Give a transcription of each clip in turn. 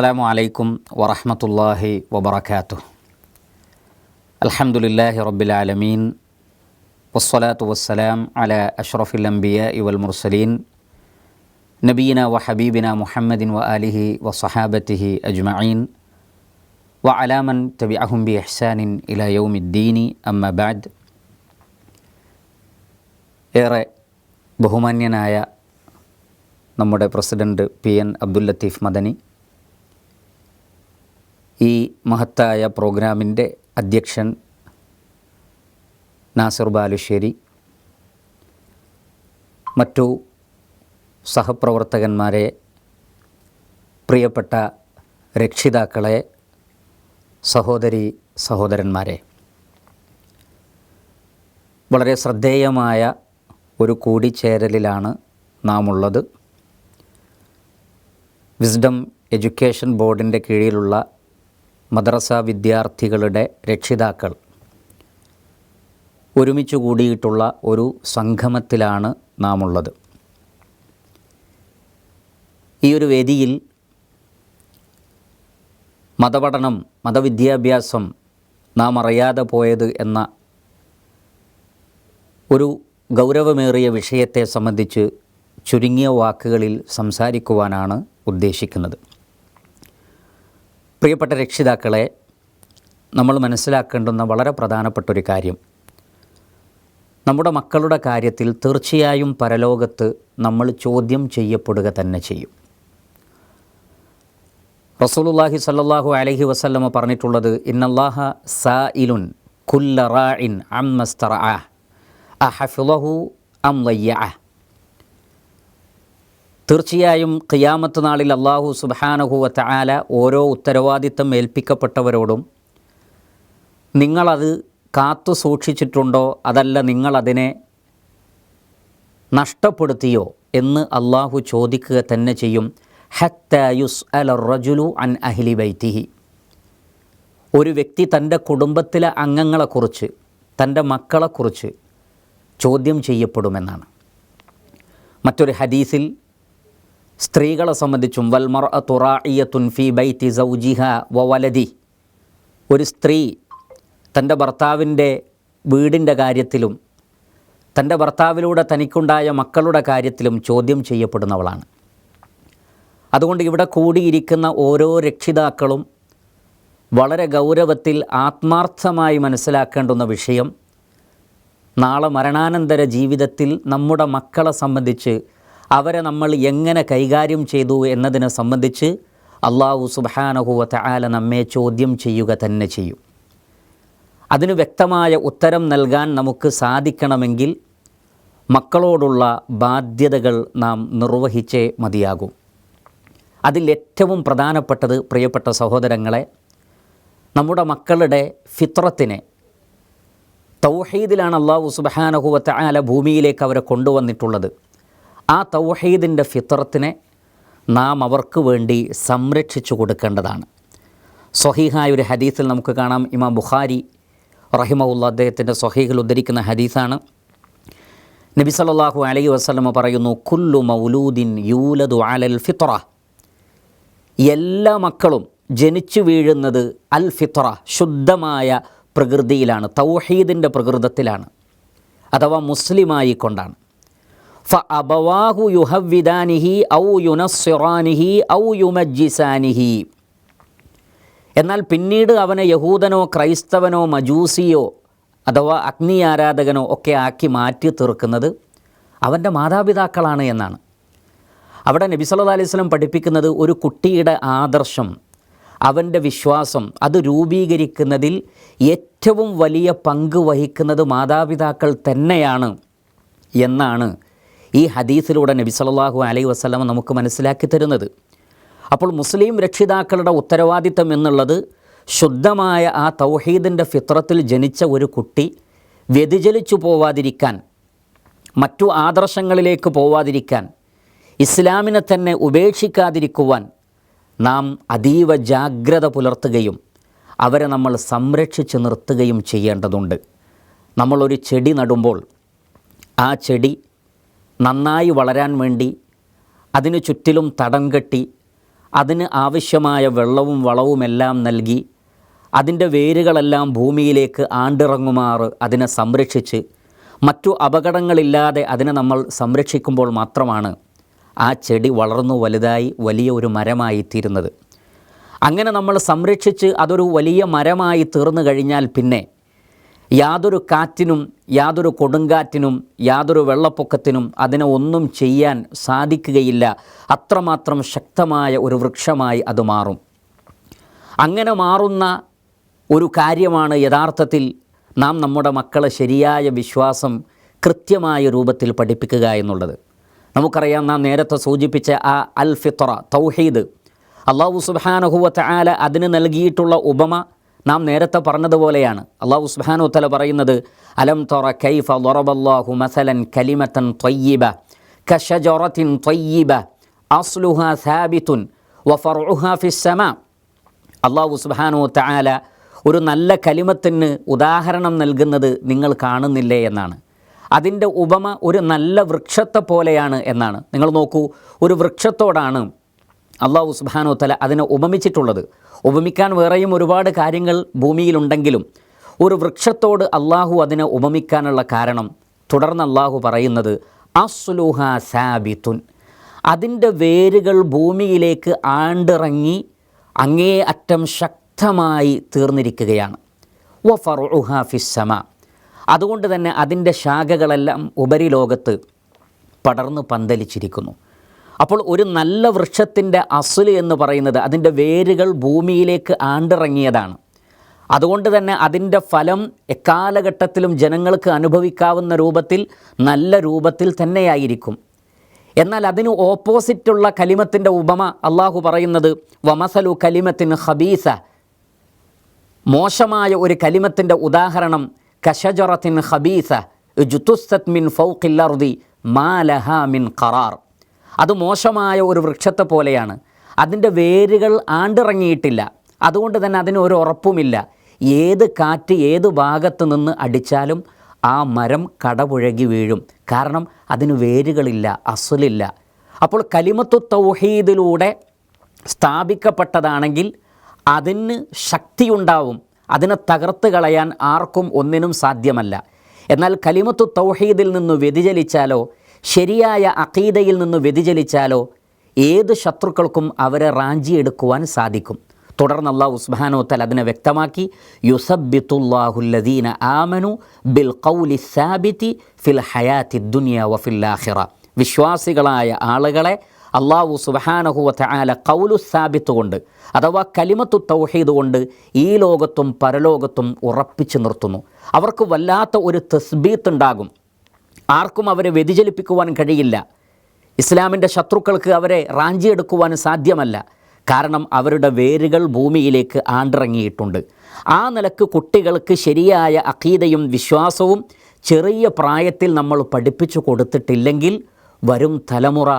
السلام عليكم ورحمة الله وبركاته الحمد لله رب العالمين والصلاة والسلام على أشرف الأنبياء والمرسلين نبينا وحبيبنا محمد وآله وصحابته أجمعين وعلى من تبعهم بإحسان إلى يوم الدين أما بعد ഏറെ ബഹുമാന്യനായ നമ്മുടെ president P N Abdul Latheef Madani ഈ മഹത്തായ പ്രോഗ്രാമിന്റെ അധ്യക്ഷൻ നാസർ ബാലുശ്ശേരി മറ്റു സഹപ്രവർത്തകന്മാരെ പ്രിയപ്പെട്ട രക്ഷിതാക്കളെ സഹോദരി സഹോദരന്മാരെ. വളരെ ശ്രദ്ധേയമായ ഒരു കൂടിച്ചേരലിലാണ് നാം ഉള്ളത് വിസ്ഡം എഡ്യൂക്കേഷൻ ബോർഡിന്റെ കീഴിലുള്ള മദ്രസ വിദ്യാർത്ഥികളുടെ രക്ഷിതാക്കൾ. ഒരുമിച്ച് കൂടിയിട്ടുള്ള ഒരു സംഗമത്തിലാണ് നാം ഉള്ളത് ഈ ഒരു വേദിയിൽ മതപഠനം മതവിദ്യാഭ്യാസം നാം അറിയാതെ പോയത് എന്ന ഒരു ഗൗരവമേറിയ വിഷയത്തെ സംബന്ധിച്ച് ചുരുങ്ങിയ വാക്കുകളിൽ സംസാരിക്കുവാനാണ് ഉദ്ദേശിക്കുന്നത്. പ്രിയപ്പെട്ട രക്ഷിതാക്കളെ നമ്മൾ മനസ്സിലാക്കേണ്ടുന്ന വളരെ പ്രധാനപ്പെട്ട ഒരു കാര്യം. നമ്മുടെ മക്കളുടെ കാര്യത്തിൽ തീർച്ചയായും പരലോകത്ത് നമ്മൾ ചോദ്യം ചെയ്യപ്പെടുക തന്നെ ചെയ്യും. റസൂലുല്ലാഹി സല്ലാഹു അലഹി വസല്ലമ പറഞ്ഞിട്ടുള്ളത് ഇന്നല്ലാഹ സായിലുൻ കുല്ല റാഇൻ അമ്മസ്തറ അഹഫിളഹു അം വയ്യ തീർച്ചയായും ഖിയാമത്ത് നാളിൽ അള്ളാഹു സുബാനഹുവത്ത ആല ഓരോ ഉത്തരവാദിത്തം ഏൽപ്പിക്കപ്പെട്ടവരോടും നിങ്ങളത് കാത്തു സൂക്ഷിച്ചിട്ടുണ്ടോ? അതല്ല നിങ്ങളതിനെ നഷ്ടപ്പെടുത്തിയോ എന്ന് അള്ളാഹു ചോദിക്കുക തന്നെ ചെയ്യും. ഹത്ത യുസ് അല റജുലു അൻ അഹ്ലി ബൈത്തിഹി ഒരു വ്യക്തി തന്റെ കുടുംബത്തിലെ അംഗങ്ങളെക്കുറിച്ച് തന്റെ മക്കളെക്കുറിച്ച് ചോദ്യം ചെയ്യപ്പെടുമെന്നാണ്. മറ്റൊരു ഹദീസിൽ സ്ത്രീകളെ സംബന്ധിച്ചും വൽമർ തുറായിയത്തുൻ ഫി ബൈത്തി സൗജിഹ വലതി ഒരു സ്ത്രീ തന്റെ ഭർത്താവിന്റെ വീടിന്റെ കാര്യത്തിലും തന്റെ ഭർത്താവിലൂടെ തനിക്കുണ്ടായ മക്കളുടെ കാര്യത്തിലും ചോദ്യം ചെയ്യപ്പെടുന്നവളാണ്. അതുകൊണ്ട് ഇവിടെ കൂടിയിരിക്കുന്ന ഓരോ രക്ഷിതാക്കളും വളരെ ഗൗരവത്തിൽ ആത്മാർത്ഥമായി മനസ്സിലാക്കേണ്ടുന്ന വിഷയം നാളെ മരണാനന്തര ജീവിതത്തിൽ നമ്മുടെ മക്കളെ സംബന്ധിച്ച് അവരെ നമ്മൾ എങ്ങനെ കൈകാര്യം ചെയ്തു എന്നതിനെ സംബന്ധിച്ച് അള്ളാഹു സുബാനഹുവത്ത ആല നമ്മെ ചോദ്യം ചെയ്യുക തന്നെ ചെയ്യും. അതിന് വ്യക്തമായ ഉത്തരം നൽകാൻ നമുക്ക് സാധിക്കണമെങ്കിൽ മക്കളോടുള്ള ബാധ്യതകൾ നാം നിർവഹിച്ചേ മതിയാകും. അതിലേറ്റവും പ്രധാനപ്പെട്ടത് പ്രിയപ്പെട്ട സഹോദരങ്ങളെ നമ്മുടെ മക്കളുടെ ഫിത്രത്തിനെ തൗഹീദിലാണ് അള്ളാഹു സുബഹാനഹുവത്ത ആല ഭൂമിയിലേക്ക് അവരെ കൊണ്ടുവന്നിട്ടുള്ളത്. ആ തൗഹീദിന്റെ ഫിത്രത്തിനെ നാം അവർക്ക് വേണ്ടി സംരക്ഷിച്ചു കൊടുക്കേണ്ടതാണ്. സ്വഹീഹായ ഒരു ഹദീസിൽ നമുക്ക് കാണാം. ഇമാം ബുഖാരി റഹിമുള്ള അദ്ദേഹത്തിന്റെ സ്വഹീഹിൽ ഉദ്ധരിക്കുന്ന ഹദീസാണ്. നബി സല്ലാഹു അലൈ വസ്ലമ പറയുന്നു കുല്ലു മൗലൂദിൻ യൂലദു അലൽ ഫിത്ര എല്ലാ മക്കളും ജനിച്ചു വീഴുന്നത് അൽ ഫിത്ര ശുദ്ധമായ പ്രകൃതിയിലാണ് തൗഹീദിന്റെ പ്രകൃതത്തിലാണ് അഥവാ മുസ്ലിമായി കൊണ്ടാണ് ഫ അബവാഹു യുഹവിദാനിഹി ഔ യുനസ്സിറാനിഹി ഔ യുമജ്ജിസാനിഹി. എന്നാൽ പിന്നീട് അവനെ യഹൂദനോ ക്രൈസ്തവനോ മജൂസിയോ അഥവാ അഗ്നി ആരാധകനോ ഒക്കെ ആക്കി മാറ്റി തീർക്കുന്നത് അവന്റെ മാതാപിതാക്കളാണ് എന്നാണ്. അവിടെ നബി സല്ലാ അലൈഹി സ്വലം പഠിപ്പിക്കുന്നത് ഒരു കുട്ടിയുടെ ആദർശം അവന്റെ വിശ്വാസം അത് രൂപീകരിക്കുന്നതിൽ ഏറ്റവും വലിയ പങ്ക് വഹിക്കുന്നത് മാതാപിതാക്കൾ തന്നെയാണ് എന്നാണ് ഈ ഹദീസിലൂടെ നബി സല്ലാഹു അലൈ വസ്ലമ നമുക്ക് മനസ്സിലാക്കി തരുന്നത്. അപ്പോൾ മുസ്ലിം രക്ഷിതാക്കളുടെ ഉത്തരവാദിത്തം എന്നുള്ളത് ശുദ്ധമായ ആ തൗഹീദിന്റെ ഫിത്രത്തിൽ ജനിച്ച ഒരു കുട്ടി വ്യതിചലിച്ചു പോവാതിരിക്കാൻ മറ്റു ആദർശങ്ങളിലേക്ക് പോവാതിരിക്കാൻ ഇസ്ലാമിനെ തന്നെ ഉപേക്ഷിക്കാതിരിക്കുവാൻ നാം അതീവ ജാഗ്രത പുലർത്തുകയും അവരെ നമ്മൾ സംരക്ഷിച്ച് നിർത്തുകയും ചെയ്യേണ്ടതുണ്ട്. നമ്മളൊരു ചെടി നടുമ്പോൾ ആ ചെടി നന്നായി വളരാൻ വേണ്ടി അതിനു ചുറ്റിലും തടം കെട്ടി അതിന് ആവശ്യമായ വെള്ളവും വളവുമെല്ലാം നൽകി അതിന്റെ വേരുകളെല്ലാം ഭൂമിയിലേക്ക് ആണ്ടിറങ്ങുമാറ് അതിനെ സംരക്ഷിച്ച് മറ്റു അപകടങ്ങളില്ലാതെ അതിനെ നമ്മൾ സംരക്ഷിക്കുമ്പോൾ മാത്രമാണ് ആ ചെടി വളർന്നു വലുതായി വലിയ ഒരു മരമായി തീരുന്നത്. അങ്ങനെ നമ്മൾ സംരക്ഷിച്ച് അതൊരു വലിയ മരമായി തീർന്നു കഴിഞ്ഞാൽ പിന്നെ യാതൊരു കാറ്റിനും യാതൊരു കൊടുങ്കാറ്റിനും യാതൊരു വെള്ളപ്പൊക്കത്തിനും അതിനെ ഒന്നും ചെയ്യാൻ സാധിക്കുകയില്ല. അത്രമാത്രം ശക്തമായ ഒരു വൃക്ഷമായി അത് മാറും. അങ്ങനെ മാറുന്ന ഒരു കാര്യമാണ് യഥാർത്ഥത്തിൽ നാം നമ്മുടെ മക്കളെ ശരിയായ വിശ്വാസം കൃത്യമായ രൂപത്തിൽ പഠിപ്പിക്കുക എന്നുള്ളത്. നമുക്കറിയാം നാം നേരത്തെ സൂചിപ്പിച്ച ആ അൽ ഫിത്ര തൗഹീദ് അള്ളാഹു സുബാനഹുവ ആല അതിന് നൽകിയിട്ടുള്ള ഉപമ നാം നേരത്തെ പറഞ്ഞതുപോലെയാണ്. അള്ളാഹു സുബാനു തല പറയുന്നത് അലം തൊറ കൈഫ ലൊറബല്ലാഹു മസലൻ കലിമത്തൻ ത്വയ്യിബ കഷജൊറത്തിൻ ത്വയ്യിബ അസ്ലുഹ സാബിത്തുൻ വഫറുഹ ഫിസ്സമ അള്ളാഹു സുബാനു തആല ഒരു നല്ല കലിമത്തിന് ഉദാഹരണം നൽകുന്നത് നിങ്ങൾ കാണുന്നില്ലേ എന്നാണ്. അതിന്റെ ഉപമ ഒരു നല്ല വൃക്ഷത്തെ പോലെയാണ് എന്നാണ്. നിങ്ങൾ നോക്കൂ ഒരു വൃക്ഷത്തോടാണ് അള്ളാഹു സുബാനോ തല അതിനെ ഉപമിച്ചിട്ടുള്ളത്. ഉപമിക്കാൻ വേറെയും ഒരുപാട് കാര്യങ്ങൾ ഭൂമിയിലുണ്ടെങ്കിലും ഒരു വൃക്ഷത്തോട് അള്ളാഹു അതിനെ ഉപമിക്കാനുള്ള കാരണം തുടർന്ന് അള്ളാഹു പറയുന്നത് അസ്ലുഹ സാബിത്തുൻ. അതിന്റെ വേരുകൾ ഭൂമിയിലേക്ക് ആണ്ടിറങ്ങി അങ്ങേ അറ്റം ശക്തമായി തീർന്നിരിക്കുകയാണ്. വ ഫറുഹ അതുകൊണ്ട് തന്നെ അതിന്റെ ശാഖകളെല്ലാം ഉപരിലോകത്ത് പടർന്ന് പന്തലിച്ചിരിക്കുന്നു. അപ്പോൾ ഒരു നല്ല വൃക്ഷത്തിന്റെ അസുൽ എന്ന് പറയുന്നത് അതിന്റെ വേരുകൾ ഭൂമിയിലേക്ക് ആണ്ടിറങ്ങിയതാണ്. അതുകൊണ്ട് തന്നെ അതിന്റെ ഫലം എക്കാലഘട്ടത്തിലും ജനങ്ങൾക്ക് അനുഭവിക്കാവുന്ന രൂപത്തിൽ നല്ല രൂപത്തിൽ തന്നെയായിരിക്കും. എന്നാൽ അതിന് ഓപ്പോസിറ്റുള്ള കലിമത്തിന്റെ ഉപമ അള്ളാഹു പറയുന്നത് വമസലു കലിമത്തിന് ഹബീസ മോശമായ ഒരു കലിമത്തിന്റെ ഉദാഹരണം കഷജറത്തിൻ ഹബീസ ജുത്തുസ്തത് മിൻ ഫൗഖില്ലർദി മാലഹ മിൻ ഖറാർ. അത് മോശമായ ഒരു വൃക്ഷത്തെ പോലെയാണ്. അതിന്റെ വേരുകൾ ആണ്ടിറങ്ങിയിട്ടില്ല. അതുകൊണ്ട് തന്നെ അതിന് ഒരു ഉറപ്പുമില്ല. ഏത് കാറ്റ് ഏത് ഭാഗത്ത് നിന്ന് അടിച്ചാലും ആ മരം കടപുഴകി വീഴും. കാരണം അതിന് വേരുകളില്ല അസുലില്ല. അപ്പോൾ കലിമത്തു തൗഹീദിലൂടെ സ്ഥാപിക്കപ്പെട്ടതാണെങ്കിൽ അതിന് ശക്തിയുണ്ടാവും. അതിനെ തകർത്ത് കളയാൻ ആർക്കും ഒന്നിനും സാധ്യമല്ല. എന്നാൽ കലിമത്തു തൗഹീദിൽ നിന്ന് വ്യതിചലിച്ചാലോ ശരിയായ അഖീദയിൽ നിന്ന് വ്യതിചലിച്ചാലോ ഏത് ശത്രുക്കൾക്കും അവരെ റാഞ്ചിയെടുക്കുവാൻ സാധിക്കും. തുടർന്ന് അള്ളാഹു ഉസ്ബാനോത്തൽ അതിനെ വ്യക്തമാക്കി യുസബിത്തുല്ലാഹുല്ലദീന ആമനു ബിൽ കൗലി സാബിത്തി ഫിൽ ഹയാത്തി ദുനിയ വഫില്ലാഹിറ വിശ്വാസികളായ ആളുകളെ അള്ളാഹു സുബഹാനഹുവത്ത ആല കൗലു സാബിത്ത് കൊണ്ട് അഥവാ കലിമത്തു തൗഹീദ് കൊണ്ട് ഈ ലോകത്തും പരലോകത്തും ഉറപ്പിച്ചു നിർത്തുന്നു. അവർക്ക് വല്ലാത്ത ഒരു തസ്ബീത്ത് ഉണ്ടാകും. ആർക്കും അവരെ വ്യതിചലിപ്പിക്കുവാൻ കഴിയില്ല. ഇസ്ലാമിന്റെ ശത്രുക്കൾക്ക് അവരെ റാഞ്ചിയെടുക്കുവാൻ സാധ്യമല്ല. കാരണം അവരുടെ വേരുകൾ ഭൂമിയിലേക്ക് ആണ്ടിറങ്ങിയിട്ടുണ്ട്. ആ നിലയ്ക്ക് കുട്ടികൾക്ക് ശരിയായ അഖീദയും വിശ്വാസവും ചെറിയ പ്രായത്തിൽ നമ്മൾ പഠിപ്പിച്ചു കൊടുത്തിട്ടില്ലെങ്കിൽ വരും തലമുറ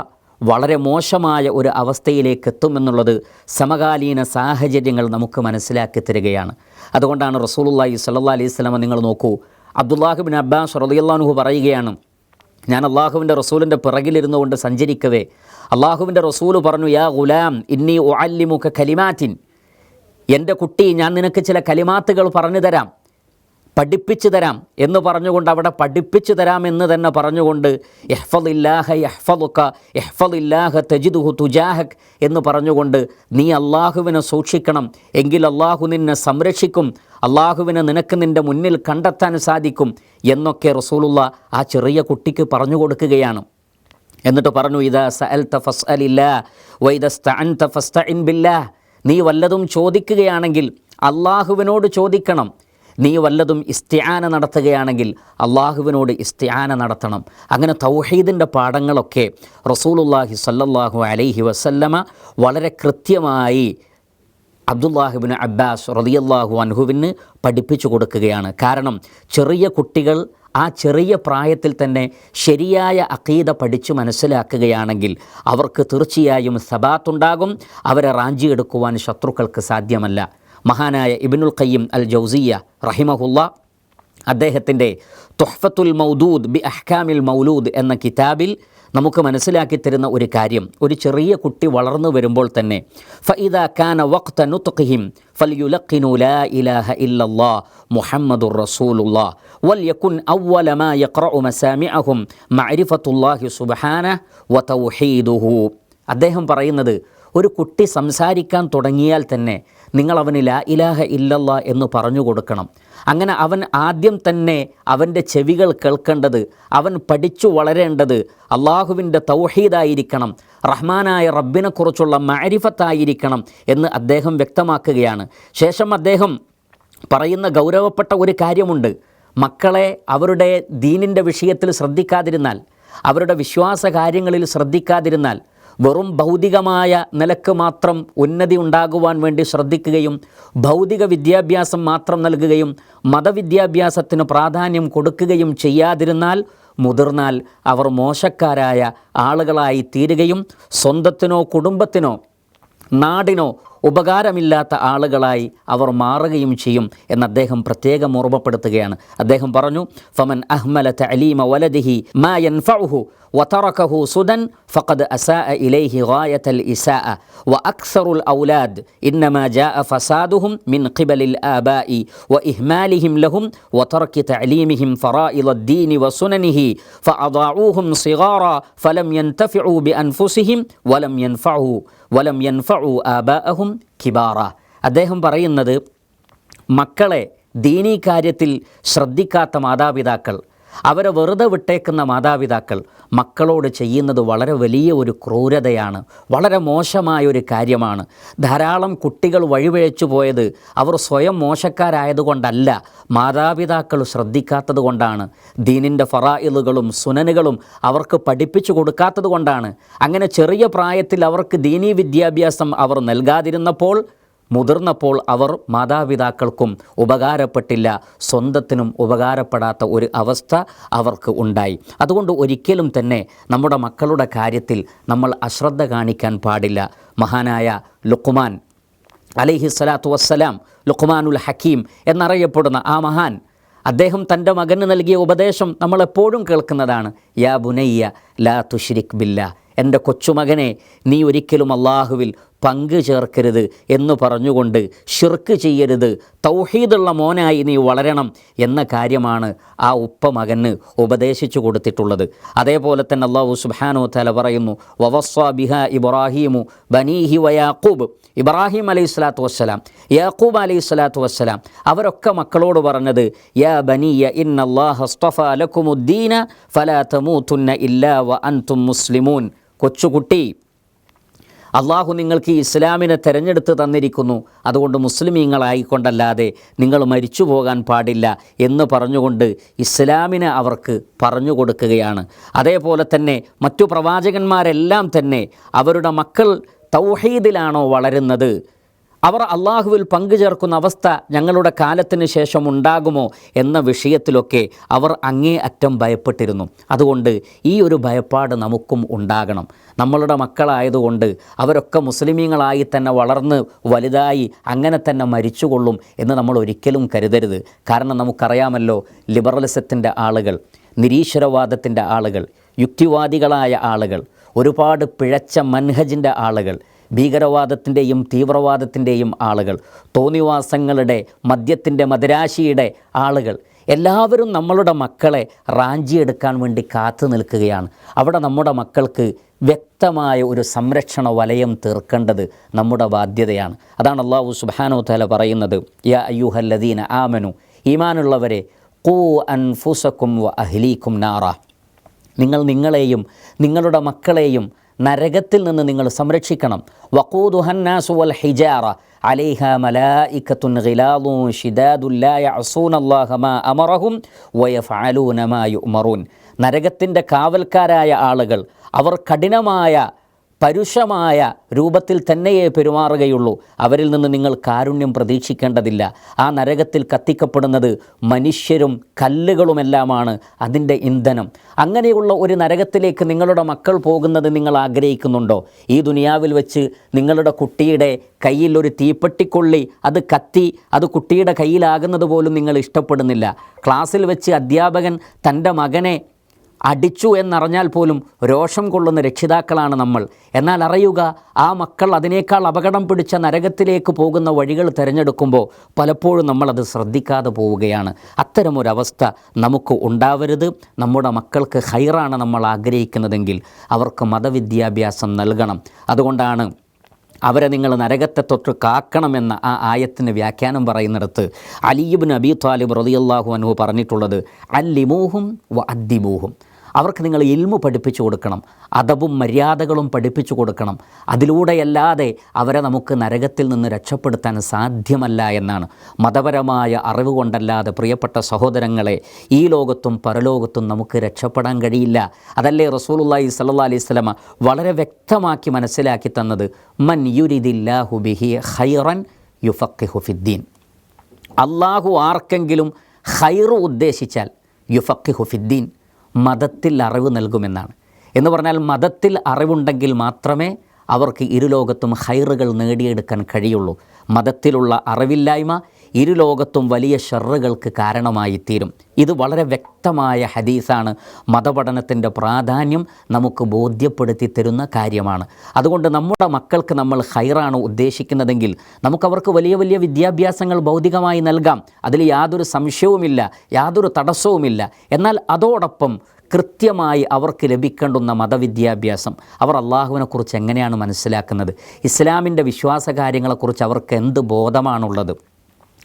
വളരെ മോശമായ ഒരു അവസ്ഥയിലേക്ക് എത്തുമെന്നുള്ളത് സമകാലീന സാഹചര്യങ്ങൾ നമുക്ക് മനസ്സിലാക്കി തരികയാണ്. അതുകൊണ്ടാണ് റസൂലുള്ളാഹി സ്വല്ലല്ലാഹി അലൈഹി സ്വലമ നിങ്ങൾ നോക്കൂ അബ്ദുല്ലാഹിബിൻ അബ്ബാസ് റളിയല്ലാഹു പറയുകയാണ് ഞാൻ അള്ളാഹുവിന്റെ റസൂലിന്റെ പിറകിലിരുന്നു കൊണ്ട് സഞ്ചരിക്കവേ. അള്ളാഹുവിന്റെ റസൂൽ പറഞ്ഞു യാ ഗുലാം ഇന്നി ഒഅല്ലിമുഖ കലിമാറ്റിൻ എന്റെ കുട്ടി ഞാൻ നിനക്ക് ചില കലിമാത്തുകൾ പറഞ്ഞു തരാം. പഠിപ്പിച്ചു തരാം എന്ന് പറഞ്ഞുകൊണ്ട് അവിടെ പഠിപ്പിച്ചു തരാം എന്ന് തന്നെ പറഞ്ഞുകൊണ്ട് എഹ്ഫദില്ലാഹ എഹ്ഫദുക്ക എഹ്ഫദില്ലാഹ തജിദുഹു തുജാഹക് എന്ന് പറഞ്ഞുകൊണ്ട് നീ അള്ളാഹുവിനെ സൂക്ഷിക്കണം. എങ്കിൽ അള്ളാഹു നിന്നെ സംരക്ഷിക്കും. അള്ളാഹുവിനെ നിനക്ക് നിന്റെ മുന്നിൽ കണ്ടെത്താൻ സാധിക്കും എന്നൊക്കെ റസൂലുള്ള ആ ചെറിയ കുട്ടിക്ക് പറഞ്ഞു കൊടുക്കുകയാണ്. എന്നിട്ട് പറഞ്ഞു ഇതാ സഅൽ തഫസ് അലില്ല വൈദസ്തഅൻ തഫസ്തഇൻ ബില്ലാ നീ വല്ലതും ചോദിക്കുകയാണെങ്കിൽ അള്ളാഹുവിനോട് ചോദിക്കണം. നീ വല്ലതും ഇസ്തിയാന നടത്തുകയാണെങ്കിൽ അള്ളാഹുവിനോട് ഇസ്തിയാന നടത്തണം. അങ്ങനെ തൗഹീദിന്റെ പാഠങ്ങളൊക്കെ റസൂലുല്ലാഹി സല്ലല്ലാഹു അലൈഹി വസല്ലമ വളരെ കൃത്യമായി അബ്ദുല്ലാഹിബിന് അബ്ബാസ് റതിയല്ലാഹു അൻഹുവിന് പഠിപ്പിച്ചു കൊടുക്കുകയാണ്. കാരണം ചെറിയ കുട്ടികൾ ആ ചെറിയ പ്രായത്തിൽ തന്നെ ശരിയായ അക്കീത പഠിച്ചു മനസ്സിലാക്കുകയാണെങ്കിൽ അവർക്ക് തീർച്ചയായും സബാത്തുണ്ടാകും. അവരെ റാഞ്ചിയെടുക്കുവാൻ ശത്രുക്കൾക്ക് സാധ്യമല്ല. മഹാനായ ഇബിനുൽ ഖയ്യം അൽ ജൗസിയ റഹിമഹുല്ല അദ്ദേഹത്തിന്റെ തുഹ്ഫത്തുൽ മൗദൂദ് ബി അഹ്കാമിൽ മൗലൂദ് എന്ന കിതാബിൽ നമുക്ക് മനസ്സിലാക്കി തരുന്ന ഒരു കാര്യം. ഒരു ചെറിയ കുട്ടി വളർന്നു വരുമ്പോൾ തന്നെ ഫഇദ കാന വഖ്ത നുത്ഖിഹിം ഫൽയുലഖിനു ലാ ഇലാഹ ഇല്ലല്ലാ മുഹമ്മദുർ റസൂലുള്ളാ വൽയകുൻ അവ്വല മാ യഖറഉ മസാമിഅഹും മഅരിഫത്തുല്ലാഹി സുബ്ഹാനഹു വതൗഹീദുഹു അദ്ദേഹം പറയുന്നത് ഒരു കുട്ടി സംസാരിക്കാൻ തുടങ്ങിയാൽ തന്നെ നിങ്ങൾ അവന് ലാ ഇലാഹ ഇല്ലല്ലാ എന്ന് പറഞ്ഞു കൊടുക്കണം. അങ്ങനെ അവൻ ആദ്യം തന്നെ അവന്റെ ചെവികൾ കേൾക്കേണ്ടത് അവൻ പഠിച്ചു വളരേണ്ടത് അള്ളാഹുവിന്റെ തൗഹീദായിരിക്കണം റഹ്മാനായ റബ്ബിനെക്കുറിച്ചുള്ള മാരിഫത്തായിരിക്കണം എന്ന് അദ്ദേഹം വ്യക്തമാക്കുകയാണ്. ശേഷം അദ്ദേഹം പറയുന്ന ഗൗരവപ്പെട്ട ഒരു കാര്യമുണ്ട്. മക്കളെ അവരുടെ ദീനിന്റെ വിഷയത്തിൽ ശ്രദ്ധിക്കാതിരുന്നാൽ അവരുടെ വിശ്വാസ കാര്യങ്ങളിൽ ശ്രദ്ധിക്കാതിരുന്നാൽ വെറും ഭൗതികമായ നിലയ്ക്ക് മാത്രം ഉന്നതി ഉണ്ടാകുവാൻ വേണ്ടി ശ്രദ്ധിക്കുകയും ഭൗതിക വിദ്യാഭ്യാസം മാത്രം നൽകുകയും മതവിദ്യാഭ്യാസത്തിന് പ്രാധാന്യം കൊടുക്കുകയും ചെയ്യാതിരുന്നാൽ മുതിർന്നാൽ അവർ മോശക്കാരായ ആളുകളായി തീരുകയും സ്വന്തത്തിനോ കുടുംബത്തിനോ നാടിനോ ഉപകാരമില്ലാത്ത ആളുകളായി അവർ മാറുകയും ചെയ്യും എന്ന് അദ്ദേഹം പ്രത്യേകം ഓർമ്മപ്പെടുത്തുകയാണ് അദ്ദേഹം പറഞ്ഞു ഫമൻ അഹ്മല തഅലീമ വലദിഹി മാ യൻഫഉഹു وتركه سدى فقد أساء إليه غاية الإساءة وأكثر الأولاد إنما جاء فسادهم من قبل الآباء وإهمالهم لهم وترك تعليمهم فرائض الدين وسننه فأضاعوهم صغارا فلم ينتفعوا بأنفسهم ولم ينفعوا വലം യൻഫഉ ആബാഅഹും കിബാറ. അദ്ദേഹം പറയുന്നത് മക്കളെ ദീനീ കാര്യത്തിൽ ശ്രദ്ധിക്കാത്ത മാതാപിതാക്കൾ. അവരെ വെറുതെ വിട്ടേക്കുന്ന മാതാപിതാക്കൾ മക്കളോട് ചെയ്യുന്നത് വളരെ വലിയ ഒരു ക്രൂരതയാണ് വളരെ മോശമായ ഒരു കാര്യമാണ്. ധാരാളം കുട്ടികൾ വഴിവഴച്ചു പോയത് അവർ സ്വയം മോശക്കാരായതുകൊണ്ടല്ല മാതാപിതാക്കൾ ശ്രദ്ധിക്കാത്തത് കൊണ്ടാണ്. ദീനിന്റെ ഫറായിലുകളും സുനനുകളും അവർക്ക് പഠിപ്പിച്ചു കൊടുക്കാത്തത് കൊണ്ടാണ്. അങ്ങനെ ചെറിയ പ്രായത്തിൽ അവർക്ക് ദീനീ വിദ്യാഭ്യാസം അവർ നൽകാതിരുന്നപ്പോൾ മുതിർന്നപ്പോൾ അവർ മാതാപിതാക്കൾക്കും ഉപകാരപ്പെട്ടില്ല. സ്വന്തത്തിനും ഉപകാരപ്പെടാത്ത ഒരു അവസ്ഥ അവർക്ക് ഉണ്ടായി. അതുകൊണ്ട് ഒരിക്കലും തന്നെ നമ്മുടെ മക്കളുടെ കാര്യത്തിൽ നമ്മൾ അശ്രദ്ധ കാണിക്കാൻ പാടില്ല. മഹാനായ ലുക്കുമാൻ അലൈഹി സ്വലാത്തു വസ്സലാം ലുക്കുമാനുൽ ഹക്കീം എന്നറിയപ്പെടുന്ന ആ മഹാൻ അദ്ദേഹം തന്റെ മകന് നൽകിയ ഉപദേശം നമ്മളെപ്പോഴും കേൾക്കുന്നതാണ്. യാ ബുനയ്യ ലാ തുഷിരിക് ബില്ല. എന്റെ കൊച്ചുമകനെ നീ ഒരിക്കലും അള്ളാഹുവിൽ പങ്കു ചേർക്കരുത് എന്ന് പറഞ്ഞുകൊണ്ട് ഷിർക്ക് ചെയ്യരുത്. തൗഹീദുള്ള മോനായി നീ വളരണം എന്ന കാര്യമാണ് ആ ഉപ്പ മകന് ഉപദേശിച്ചു കൊടുത്തിട്ടുള്ളത്. അതേപോലെ തന്നെ അള്ളാഹു സുബാനോ തല പറയുന്നു വവസ്വ ബിഹ ഇബ്രാഹീമു ബനീഹി വയാക്കൂബ് ഇബ്രാഹിം അലൈഹി സ്വലാത്തു വസ്സലാം യാക്കൂബ് അലൈഹി സ്വലാത്തു വസ്സലാം അവരൊക്കെ മക്കളോട് പറഞ്ഞത് യാ ബനിയ ലക്കുമുദ്ദീന ഫലാ തമൂത്തുന്ന ഇല്ലാ വ അൻതും മുസ്ലിമൂൻ. കൊച്ചുകുട്ടി അള്ളാഹു നിങ്ങൾക്ക് ഇസ്ലാമിനെ തിരഞ്ഞെടുത്ത് തന്നിരിക്കുന്നു. അതുകൊണ്ട് മുസ്ലിമീങ്ങളായിക്കൊണ്ടല്ലാതെ നിങ്ങൾ മരിച്ചു പോകാൻ പാടില്ല എന്ന് പറഞ്ഞുകൊണ്ട് ഇസ്ലാമിനെ അവർക്ക് പറഞ്ഞു കൊടുക്കുകയാണ്. അതേപോലെ തന്നെ മറ്റു പ്രവാചകന്മാരെല്ലാം തന്നെ അവരുടെ മക്കൾ തൗഹീദിലാണോ വളരുന്നത്? അവർ അള്ളാഹുവിൽ പങ്കുചേർക്കുന്ന അവസ്ഥ ഞങ്ങളുടെ കാലത്തിന് ശേഷം ഉണ്ടാകുമോ എന്ന വിഷയത്തിലൊക്കെ അവർ അങ്ങേ അറ്റം ഭയപ്പെട്ടിരുന്നു. അതുകൊണ്ട് ഈ ഒരു ഭയപ്പാട് നമുക്കും ഉണ്ടാകണം. നമ്മളുടെ മക്കളായതുകൊണ്ട് അവരൊക്കെ മുസ്ലിമീങ്ങളായി തന്നെ വളർന്ന് വലുതായി അങ്ങനെ തന്നെ മരിച്ചുകൊള്ളും എന്ന് നമ്മൾ ഒരിക്കലും കരുതരുത്. കാരണം നമുക്കറിയാമല്ലോ ലിബറലിസത്തിന്റെ ആളുകൾ നിരീശ്വരവാദത്തിന്റെ ആളുകൾ യുക്തിവാദികളായ ആളുകൾ ഒരുപാട് പിഴച്ച മൻഹജിന്റെ ആളുകൾ ഭീകരവാദത്തിന്റെയും തീവ്രവാദത്തിന്റെയും ആളുകൾ തോന്നിവാസങ്ങളുടെ മദ്യത്തിന്റെ മദരാശിയുടെ ആളുകൾ. എല്ലാവരും നമ്മളുടെ മക്കളെ റാഞ്ചിയെടുക്കാൻ വേണ്ടി കാത്തു നിൽക്കുകയാണ്. അവിടെ നമ്മുടെ മക്കൾക്ക് വ്യക്തമായ ഒരു സംരക്ഷണ വലയം തീർക്കേണ്ടത് നമ്മുടെ ബാധ്യതയാണ്. അതാണ് അള്ളാഹു സുബാനോ തല പറയുന്നത് യാ അയ്യൂഹല്ലദീന ആമനു ഈമാനുള്ളവരെ കൂ അൻഫുസക്കും വ അഹ്ലീക്കും നാറ. നിങ്ങൾ നിങ്ങളെയും നിങ്ങളുടെ മക്കളെയും നരകത്തിൽ നിന്ന് നിങ്ങൾ സംരക്ഷിക്കണം. വക്കൂദുഹന്നാസു വൽ ഹിജാറ. അലൈഹ മലായിക്കത്തുൻ ഗിലാദുൻ ഷിദാദുൻ ലാ യഅസൂന അല്ലാഹ മാ അമറഹും വയഫഅലൂന മാ യുഅമറൂൻ. നരകത്തിന്റെ കാവൽക്കാരായ ആളുകൾ അവർ കഠിനമായ പരുഷമായ രൂപത്തിൽ തന്നെയേ പെരുമാറുകയുള്ളൂ. അവരിൽ നിന്ന് നിങ്ങൾ കാരുണ്യം പ്രതീക്ഷിക്കേണ്ടതില്ല. ആ നരകത്തിൽ കത്തിക്കപ്പെടുന്നത് മനുഷ്യരും കല്ലുകളുമെല്ലാമാണ് അതിന്റെ ഇന്ധനം. അങ്ങനെയുള്ള ഒരു നരകത്തിലേക്ക് നിങ്ങളുടെ മക്കൾ പോകുന്നത് നിങ്ങൾ ആഗ്രഹിക്കുന്നുണ്ടോ? ഈ ദുനിയാവിൽ വെച്ച് നിങ്ങളുടെ കുട്ടിയുടെ കയ്യിൽ ഒരു തീപ്പെട്ടിക്കൊള്ളി അത് കത്തി അത് കുട്ടിയുടെ കയ്യിലാകുന്നത് പോലും നിങ്ങൾ ഇഷ്ടപ്പെടുന്നില്ല. ക്ലാസ്സിൽ വെച്ച് അധ്യാപകൻ തന്റെ മകനെ അടിച്ചു എന്നറിഞ്ഞാൽ പോലും രോഷം കൊള്ളുന്ന രക്ഷിതാക്കളാണ് നമ്മൾ. എന്നാൽ അറിയുക ആ മക്കൾ അതിനേക്കാൾ അപകടം പിടിച്ച നരകത്തിലേക്ക് പോകുന്ന വഴികൾ തിരഞ്ഞെടുക്കുമ്പോൾ പലപ്പോഴും നമ്മളത് ശ്രദ്ധിക്കാതെ പോവുകയാണ്. അത്തരമൊരവസ്ഥ നമുക്ക് ഉണ്ടാവരുത്. നമ്മുടെ മക്കൾക്ക് ഹൈറാണ് നമ്മൾ ആഗ്രഹിക്കുന്നതെങ്കിൽ അവർക്ക് മതവിദ്യാഭ്യാസം നൽകണം. അതുകൊണ്ടാണ് അവരെ നിങ്ങൾ നരകത്തെ തൊട്ട് കാക്കണമെന്ന ആ ആയത്തിന് വ്യാഖ്യാനം പറയുന്നിടത്ത് അലിയുബിൻ അബി താലിബ് റതിയല്ലാഹു അനുഹു പറഞ്ഞിട്ടുള്ളത് അല്ലിമൂഹും വ അദ്ദിമൂഹും അവർക്ക് നിങ്ങൾ ഇൽമു പഠിപ്പിച്ചു കൊടുക്കണം അതവും മര്യാദകളും പഠിപ്പിച്ചു കൊടുക്കണം. അതിലൂടെയല്ലാതെ അവരെ നമുക്ക് നരകത്തിൽ നിന്ന് രക്ഷപ്പെടുത്താൻ സാധ്യമല്ല എന്നാണ് മതപരമായ അറിവ് കൊണ്ടല്ലാതെ പ്രിയപ്പെട്ട സഹോദരങ്ങളെ ഈ ലോകത്തും പരലോകത്തും നമുക്ക് രക്ഷപ്പെടാൻ കഴിയില്ല. അതല്ലേ റസൂലുള്ളാഹി സല്ലാ അലൈഹി സ്വലമ വളരെ വ്യക്തമാക്കി മനസ്സിലാക്കി തന്നത് മൻ യുരിദില്ലാഹു ബിഹി ഖൈറൻ യുഫഖിഹു ഫിദ്ദീൻ. അള്ളാഹു ആർക്കെങ്കിലും ഹൈറു ഉദ്ദേശിച്ചാൽ യുഫഖിഹു ഫിദ്ദീൻ. മതത്തിൽ അറിവ് നൽകുമെന്നാണ്. എന്ന് പറഞ്ഞാൽ മതത്തിൽ അറിവുണ്ടെങ്കിൽ മാത്രമേ അവർക്ക് ഇരുലോകത്തും ഹൈറുകൾ നേടിയെടുക്കാൻ കഴിയുള്ളൂ. മതത്തിലുള്ള അറിവില്ലായ്മ ഇരുലോകത്തും വലിയ ഷെറുകൾക്ക് കാരണമായി തീരും ഇത് വളരെ വ്യക്തമായ ഹദീസാണ്. മതപഠനത്തിന്റെ പ്രാധാന്യം നമുക്ക് ബോധ്യപ്പെടുത്തി തരുന്ന കാര്യമാണ്. അതുകൊണ്ട് നമ്മുടെ മക്കൾക്ക് നമ്മൾ ഹൈറാണ് ഉദ്ദേശിക്കുന്നതെങ്കിൽ നമുക്കവർക്ക് വലിയ വലിയ വിദ്യാഭ്യാസങ്ങൾ ഭൗതികമായി നൽകാം. അതിൽ യാതൊരു സംശയവുമില്ല യാതൊരു തടസ്സവുമില്ല. എന്നാൽ അതോടൊപ്പം കൃത്യമായി അവർക്ക് ലഭിക്കേണ്ടുന്ന മതവിദ്യാഭ്യാസം അവർ അള്ളാഹുവിനെക്കുറിച്ച് എങ്ങനെയാണ് മനസ്സിലാക്കുന്നത്? ഇസ്ലാമിന്റെ വിശ്വാസ കാര്യങ്ങളെക്കുറിച്ച് അവർക്ക് എന്ത് ബോധമാണുള്ളത്?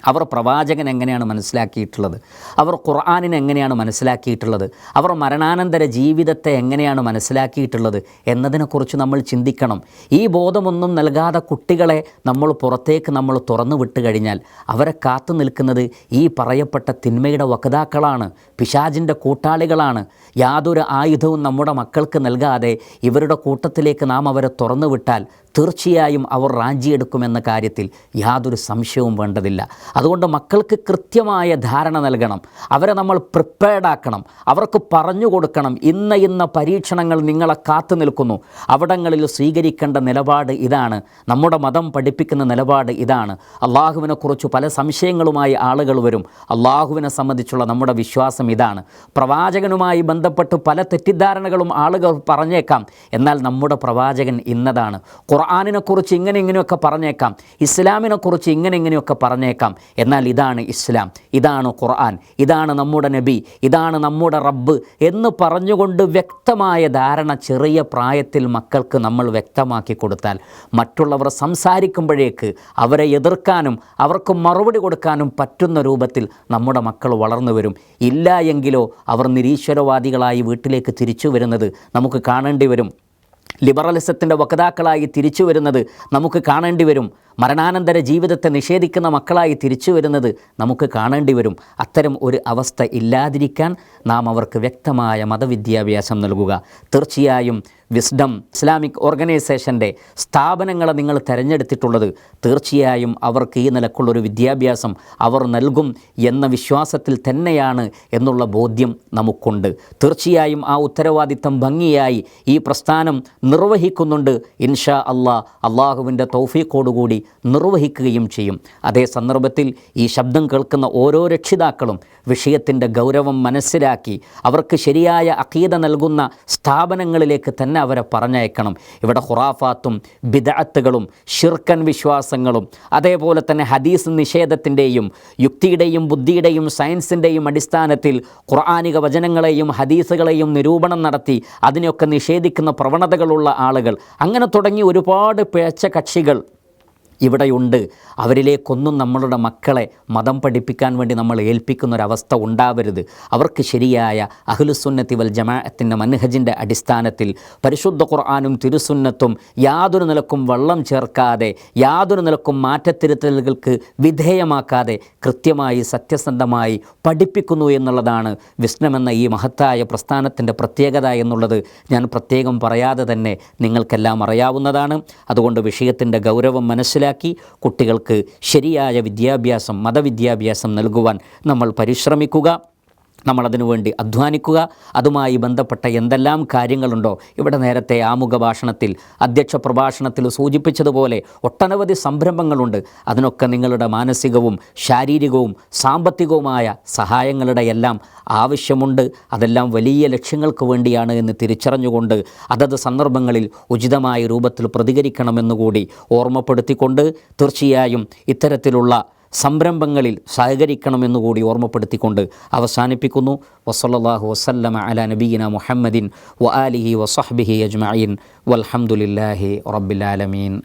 അവർ പ്രവാചകൻ എങ്ങനെയാണ് മനസ്സിലാക്കിയിട്ടുള്ളത്? അവർ ഖുർആാനിനെ എങ്ങനെയാണ് മനസ്സിലാക്കിയിട്ടുള്ളത്? അവർ മരണാനന്തര ജീവിതത്തെ എങ്ങനെയാണ് മനസ്സിലാക്കിയിട്ടുള്ളത് എന്നതിനെക്കുറിച്ച് നമ്മൾ ചിന്തിക്കണം. ഈ ബോധമൊന്നും നൽകാതെ കുട്ടികളെ നമ്മൾ പുറത്തേക്ക് നമ്മൾ തുറന്നു വിട്ട് കഴിഞ്ഞാൽ അവരെ കാത്തു നിൽക്കുന്നത് ഈ പറയപ്പെട്ട തിന്മയുടെ വക്താക്കളാണ് പിശാജിന്റെ കൂട്ടാളികളാണ്. യാതൊരു ആയുധവും നമ്മുടെ മക്കൾക്ക് നൽകാതെ ഇവരുടെ കൂട്ടത്തിലേക്ക് നാം അവരെ തുറന്നു വിട്ടാൽ തീർച്ചയായും അവർ റാഞ്ചിയെടുക്കുമെന്ന കാര്യത്തിൽ യാതൊരു സംശയവും വേണ്ടതില്ല. അതുകൊണ്ട് മക്കൾക്ക് കൃത്യമായ ധാരണ നൽകണം. അവരെ നമ്മൾ പ്രിപ്പയർഡ് ആക്കണം. അവർക്ക് പറഞ്ഞു കൊടുക്കണം. ഇന്ന ഇന്ന പരീക്ഷണങ്ങൾ നിങ്ങളെ കാത്തു നിൽക്കുന്നു. അവിടങ്ങളിൽ സ്വീകരിക്കേണ്ട നിലപാട് ഇതാണ്. നമ്മുടെ മതം പഠിപ്പിക്കുന്ന നിലപാട് ഇതാണ്. അള്ളാഹുവിനെക്കുറിച്ച് പല സംശയങ്ങളുമായി ആളുകൾ വരും. അള്ളാഹുവിനെ സംബന്ധിച്ചുള്ള നമ്മുടെ വിശ്വാസം ഇതാണ്. പ്രവാചകനുമായി ബന്ധപ്പെട്ട് പല തെറ്റിദ്ധാരണകളും ആളുകൾ പറഞ്ഞേക്കാം. എന്നാൽ നമ്മുടെ പ്രവാചകൻ ഇന്നതാണ്. ഖുർആാനിനെക്കുറിച്ച് ഇങ്ങനെ ഇങ്ങനെയൊക്കെ പറഞ്ഞേക്കാം. ഇസ്ലാമിനെക്കുറിച്ച് ഇങ്ങനെ ഇങ്ങനെയൊക്കെ പറഞ്ഞേക്കാം. എന്നാൽ ഇതാണ് ഇസ്ലാം ഇതാണ് ഖുർആൻ ഇതാണ് നമ്മുടെ നബി ഇതാണ് നമ്മുടെ റബ്ബ് എന്ന് പറഞ്ഞുകൊണ്ട് വ്യക്തമായ ധാരണ ചെറിയ പ്രായത്തിൽ മക്കൾക്ക് നമ്മൾ വ്യക്തമാക്കി കൊടുത്താൽ മറ്റുള്ളവർ സംസാരിക്കുമ്പോഴേക്ക് അവരെ എതിർക്കാനും അവർക്ക് മറുപടി കൊടുക്കാനും പറ്റുന്ന രൂപത്തിൽ നമ്മുടെ മക്കൾ വളർന്നു വരും. ഇല്ല എങ്കിലോ അവർ നിരീശ്വരവാദികളായി വീട്ടിലേക്ക് തിരിച്ചു വരുന്നത് നമുക്ക് കാണേണ്ടി വരും. ലിബറലിസത്തിന്റെ വക്താക്കളായി തിരിച്ചു വരുന്നത് നമുക്ക് കാണേണ്ടി വരും. മരണാനന്തര ജീവിതത്തെ നിഷേധിക്കുന്ന മക്കളായി തിരിച്ചു വരുന്നത് നമുക്ക് കാണേണ്ടി വരും. അത്തരം ഒരു അവസ്ഥ ഇല്ലാതിരിക്കാൻ നാം അവർക്ക് വ്യക്തമായ മതവിദ്യാഭ്യാസം നൽകുക. തീർച്ചയായും വിസ്ഡം ഇസ്ലാമിക് ഓർഗനൈസേഷന്റെ സ്ഥാപനങ്ങളെ നിങ്ങൾ തിരഞ്ഞെടുത്തിട്ടുള്ളത് തീർച്ചയായും അവർക്ക് ഈ നിലക്കുള്ളൊരു വിദ്യാഭ്യാസം അവർ നൽകും എന്ന വിശ്വാസത്തിൽ തന്നെയാണ് എന്നുള്ള ബോധ്യം നമുക്കുണ്ട്. തീർച്ചയായും ആ ഉത്തരവാദിത്തം ഭംഗിയായി ഈ പ്രസ്ഥാനം നിർവഹിക്കുന്നുണ്ട്. ഇൻഷാ അള്ളാ അള്ളാഹുവിന്റെ തൗഫീഖോടുകൂടി നിർവഹിക്കുകയും ചെയ്യും. അതേ സന്ദർഭത്തിൽ ഈ ശബ്ദം കേൾക്കുന്ന ഓരോ രക്ഷിതാക്കളും വിഷയത്തിന്റെ ഗൗരവം മനസ്സിലാക്കി അവർക്ക് ശരിയായ അക്കീത നൽകുന്ന സ്ഥാപനങ്ങളിലേക്ക് തന്നെ അവരെ പറഞ്ഞയക്കണം. ഇവിടെ ഖുറാഫാത്തും ബിദഅത്തുകളും ഷിർക്കൻ വിശ്വാസങ്ങളും അതേപോലെ തന്നെ ഹദീസ് നിഷേധത്തിന്റെയും യുക്തിയുടെയും ബുദ്ധിയുടെയും സയൻസിന്റെയും അടിസ്ഥാനത്തിൽ ഖുർആാനിക വചനങ്ങളെയും ഹദീസുകളെയും നിരൂപണം നടത്തി അതിനെയൊക്കെ നിഷേധിക്കുന്ന പ്രവണതകളുള്ള ആളുകൾ. അങ്ങനെ തുടങ്ങി ഒരുപാട് പിഴച്ച കക്ഷികൾ ഇവിടെയുണ്ട്. അവരിലേക്കൊന്നും നമ്മളുടെ മക്കളെ മതം പഠിപ്പിക്കാൻ വേണ്ടി നമ്മൾ ഏൽപ്പിക്കുന്ന ഒരവസ്ഥ ഉണ്ടാവരുത്. അവർക്ക് ശരിയായ അഹ്ലുസുന്നത്തി വൽ ജമാഅത്തിന്റെ മൻഹജിന്റെ അടിസ്ഥാനത്തിൽ പരിശുദ്ധ ഖുർആാനും തിരുസുന്നത്തും യാതൊരു നിലക്കും വള്ളം ചേർക്കാതെ യാതൊരു നിലക്കും മാറ്റത്തിരുത്തലുകൾക്ക് വിധേയമാക്കാതെ കൃത്യമായി സത്യസന്ധമായി പഠിപ്പിക്കുന്നു എന്നുള്ളതാണ് വിസ്നമെന്ന ഈ മഹത്തായ പ്രസ്ഥാനത്തിന്റെ പ്രത്യേകത എന്നുള്ളത്. ഞാൻ പ്രത്യേകം പറയാതെ തന്നെ നിങ്ങൾക്കെല്ലാം അറിയാവുന്നതാണ്. അതുകൊണ്ട് വിഷയത്തിന്റെ ഗൗരവം മനസ്സിലാക്കി കുട്ടികൾക്ക് ശരിയായ വിദ്യാഭ്യാസം മതവിദ്യാഭ്യാസം നൽകുവാൻ നമ്മൾ പരിശ്രമിക്കുക. നമ്മളതിനു വേണ്ടി അധ്വാനിക്കുക. അതുമായി ബന്ധപ്പെട്ട എന്തെല്ലാം കാര്യങ്ങളുണ്ടോ? ഇവിടെ നേരത്തെ ആമുഖ ഭാഷണത്തിൽ അധ്യക്ഷ പ്രഭാഷണത്തിൽ സൂചിപ്പിച്ചതുപോലെ ഒട്ടനവധി സംരംഭങ്ങളുണ്ട്. അതിനൊക്കെ നിങ്ങളുടെ മാനസികവും ശാരീരികവും സാമ്പത്തികവുമായ സഹായങ്ങളുടെ എല്ലാം ആവശ്യമുണ്ട്. അതെല്ലാം വലിയ ലക്ഷ്യങ്ങൾക്ക് വേണ്ടിയാണ് എന്ന് തിരിച്ചറിഞ്ഞുകൊണ്ട് അതത് സന്ദർഭങ്ങളിൽ ഉചിതമായ രൂപത്തിൽ പ്രതികരിക്കണമെന്നുകൂടി ഓർമ്മപ്പെടുത്തിക്കൊണ്ട് തീർച്ചയായും ഇത്തരത്തിലുള്ള സംരംഭങ്ങളിൽ സഹകരിക്കണമെന്നുകൂടി ഓർമ്മപ്പെടുത്തിക്കൊണ്ട് അവസാനിപ്പിക്കുന്നു. വസല്ലാഹു വസല്ലമ അല നബീന മുഹമ്മദിൻ വ ആലിഹി വസഹ്ബിഹി അജ്മീൻ വൽഹംദുലില്ലാഹി റബ്ബിൽ ആലമീൻ.